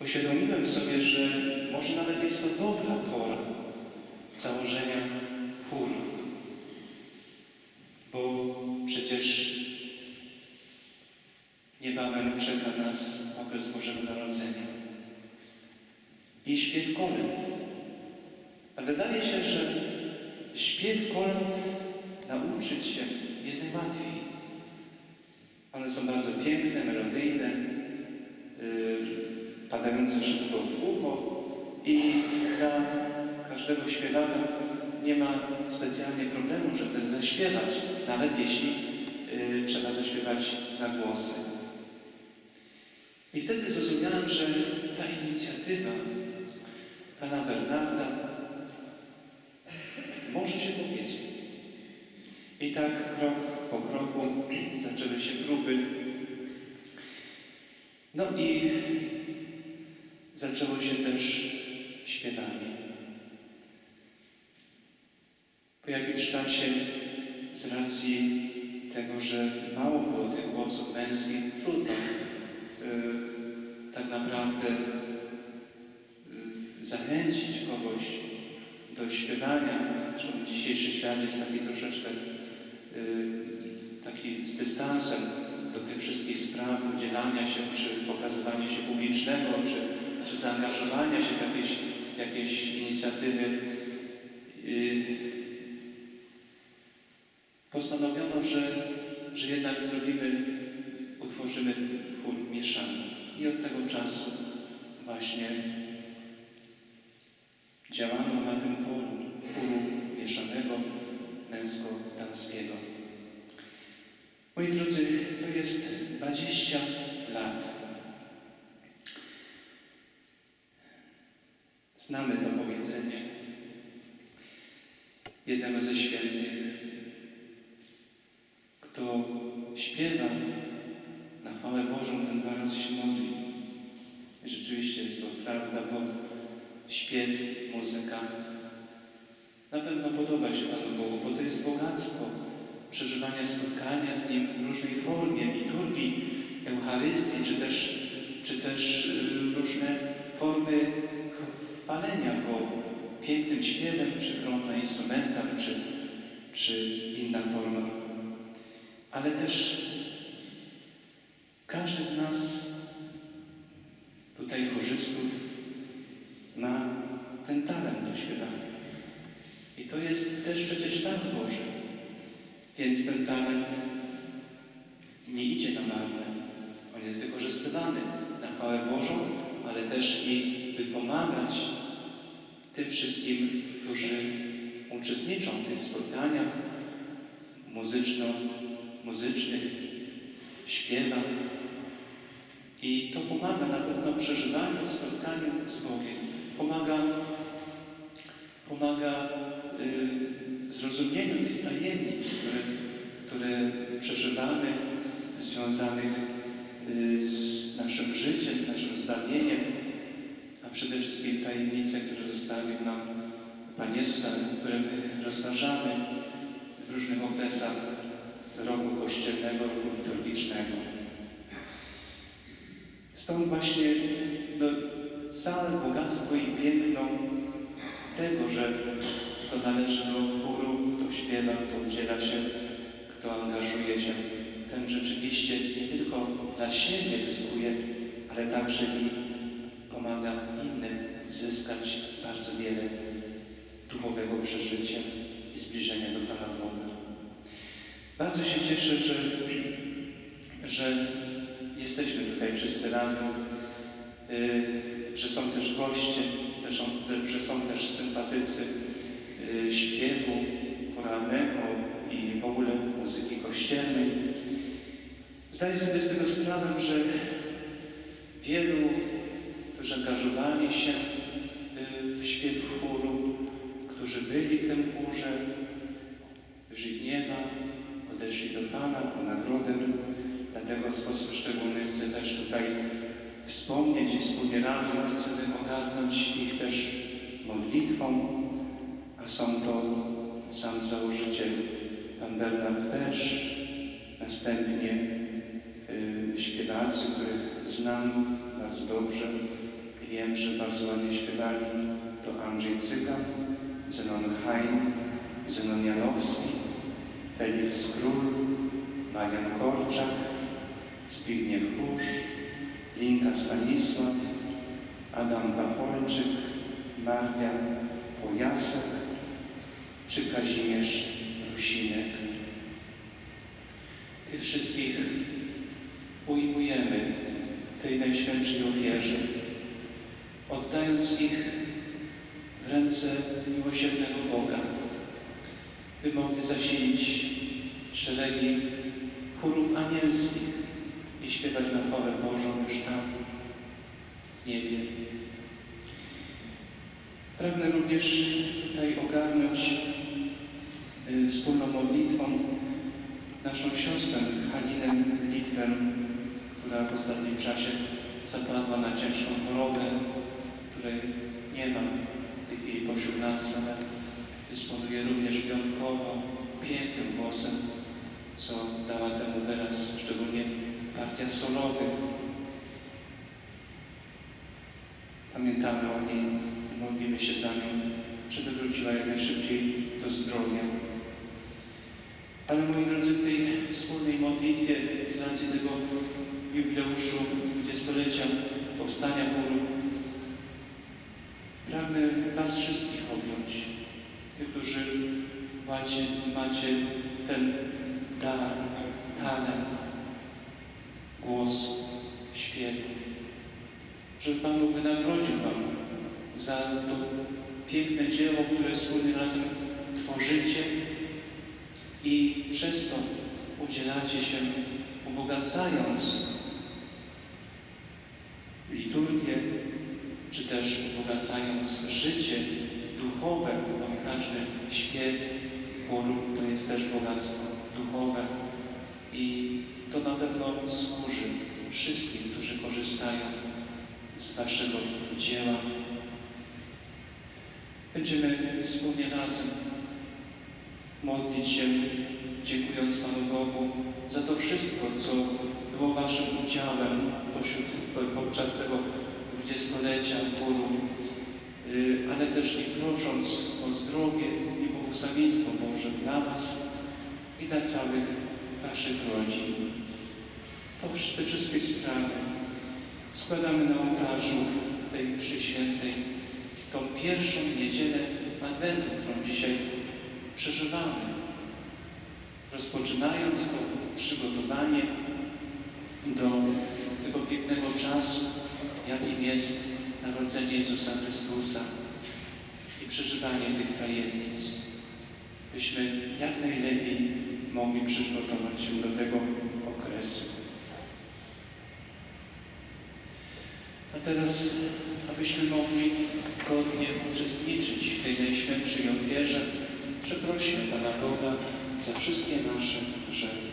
uświadomiłem sobie, że może nawet jest to dobra pora założenia chóru. Bo przecież niebawem czeka nas okres Bożego Narodzenia i śpiew kolęd. A wydaje się, że śpiew kolęd nauczyć się jest najłatwiej. One są bardzo piękne, melodyjne, yy, padające szybko w ucho i dla każdego śpiewaka nie ma specjalnie problemu, żeby zaśpiewać, nawet jeśli yy, trzeba zaśpiewać na głosy. I wtedy zrozumiałem, że ta inicjatywa pana Bernarda może się powiedzieć. I tak krok po kroku zaczęły się próby. No i zaczęło się też śpiewanie. Po jakimś czasie, z racji tego, że mało było tych głosów męskich, trudno yy, tak naprawdę yy, zachęcić kogoś do śpiewania. Zresztą dzisiejszy świat jest taki troszeczkę yy, taki z dystansem do tych wszystkich spraw, udzielania się, czy pokazywania się publicznego, czy, czy zaangażowania się w jakieś, jakieś inicjatywy. Yy, postanowiono, że, że jednak zrobimy, utworzymy chór mieszany. I od tego czasu właśnie działano na tym polu chóru mieszanego męsko-damskiego. Moi drodzy, to jest 20 lat. Znamy to powiedzenie jednego ze świętych. Kto śpiewa na chwałę Bożą, ten dwa razy się modli. Rzeczywiście jest to prawda, bo śpiew, muzyka na pewno podoba się Panu Bogu, bo to jest bogactwo przeżywania spotkania z Nim w różnej formie, liturgii, Eucharystii, czy też, czy też y, różne formy chwalenia Go pięknym śpiewem, czy grą na instrumentach, czy, czy inna forma. Ale też każdy z nas, tutaj chórzystów, ma ten talent do śpiewania. I to jest też przecież dar Boży. Więc ten talent nie idzie na marne. On jest wykorzystywany na chwałę Bożą, ale też i by pomagać tym wszystkim, którzy uczestniczą w tych spotkaniach muzyczno-muzycznych, śpiewach. I to pomaga na pewno przeżywaniu, spotkaniu z Bogiem. Pomaga, pomaga y, zrozumieniu tych tajemnic, które, które przeżywamy, związanych y, z naszym życiem, naszym zbawieniem, a przede wszystkim tajemnice, które zostawił nam Pan Jezus, ale które my rozważamy w różnych okresach roku kościelnego, roku liturgicznego. Stąd właśnie no, całe bogactwo i piękno tego, że kto należy do chóru, kto śpiewa, kto udziela się, kto angażuje się, ten rzeczywiście nie tylko dla siebie zyskuje, ale także i pomaga innym zyskać bardzo wiele duchowego przeżycia i zbliżenia do Pana Boga. Bardzo się cieszę, że, że jesteśmy tutaj wszyscy razem, yy, że są też goście, że są też sympatycy yy, śpiewu choralnego i w ogóle muzyki kościelnej. Zdaję sobie z tego sprawę, że wielu, którzy angażowali się yy, w śpiew chóru, którzy byli w tym chórze, już ich nie ma, odeszli do Pana po nagrodę. Dlatego w sposób szczególny chcę też tutaj wspomnieć i wspólnie razem chcemy ogarnąć ich też modlitwą, a są to sam założyciel Pan Bernard Pesz, następnie y, śpiewacy, których znam bardzo dobrze, wiem, że bardzo ładnie śpiewali, to Andrzej Cygan, Zenon Hain, Zenon Janowski, Felix Król, Marian Korczak, Zbigniew Kusz, Linka Stanisław, Adam Pacholczyk, Marian Pojasek czy Kazimierz Rusinek. Tych wszystkich ujmujemy w tej najświętszej ofierze, oddając ich w ręce miłosiernego Boga, by mogli zasilić szeregi chórów anielskich i śpiewać na chwałę Bożą już tam, w niebie. Pragnę również tutaj ogarnąć y, wspólną modlitwą naszą siostrę Halinę Litwę, która w ostatnim czasie zapadła na ciężką chorobę, której nie ma w tej chwili pośród nas, ale dysponuje również wyjątkowo pięknym głosem, co dała temu wyraz, szczególnie partia solowych. Pamiętamy o niej i modlimy się za nią, żeby wróciła jak najszybciej do zdrowia. Ale moi drodzy, w tej wspólnej modlitwie z racji tego jubileuszu dwudziestolecia powstania chóru pragnę Was wszystkich objąć, tych, którzy macie, macie ten dar, talent, głos, śpiewu, żeby Pan Bóg wynagrodził Wam za to piękne dzieło, które wspólnie razem tworzycie i przez to udzielacie się, ubogacając liturgię, czy też ubogacając życie duchowe, bo każdy śpiew chóru to jest też bogactwo duchowe i to na pewno służy wszystkim, którzy korzystają z Waszego dzieła. Będziemy wspólnie razem modlić się, dziękując Panu Bogu za to wszystko, co było Waszym udziałem pośród, podczas tego dwudziestolecia chóru, y, ale też i prosząc o zdrowie i błogosławieństwo Boże dla Was i dla całych Waszych rodzin. To te wszystkie sprawy składamy na ołtarzu tej mszy świętej, tą pierwszą niedzielę Adwentu, którą dzisiaj przeżywamy. Rozpoczynając to przygotowanie do tego pięknego czasu, jakim jest Narodzenie Jezusa Chrystusa i przeżywanie tych tajemnic, byśmy jak najlepiej mogli przygotować się do tego okresu. A teraz, abyśmy mogli godnie uczestniczyć w tej najświętszej ofierze, przeprosimy Pana Boga za wszystkie nasze grzechy.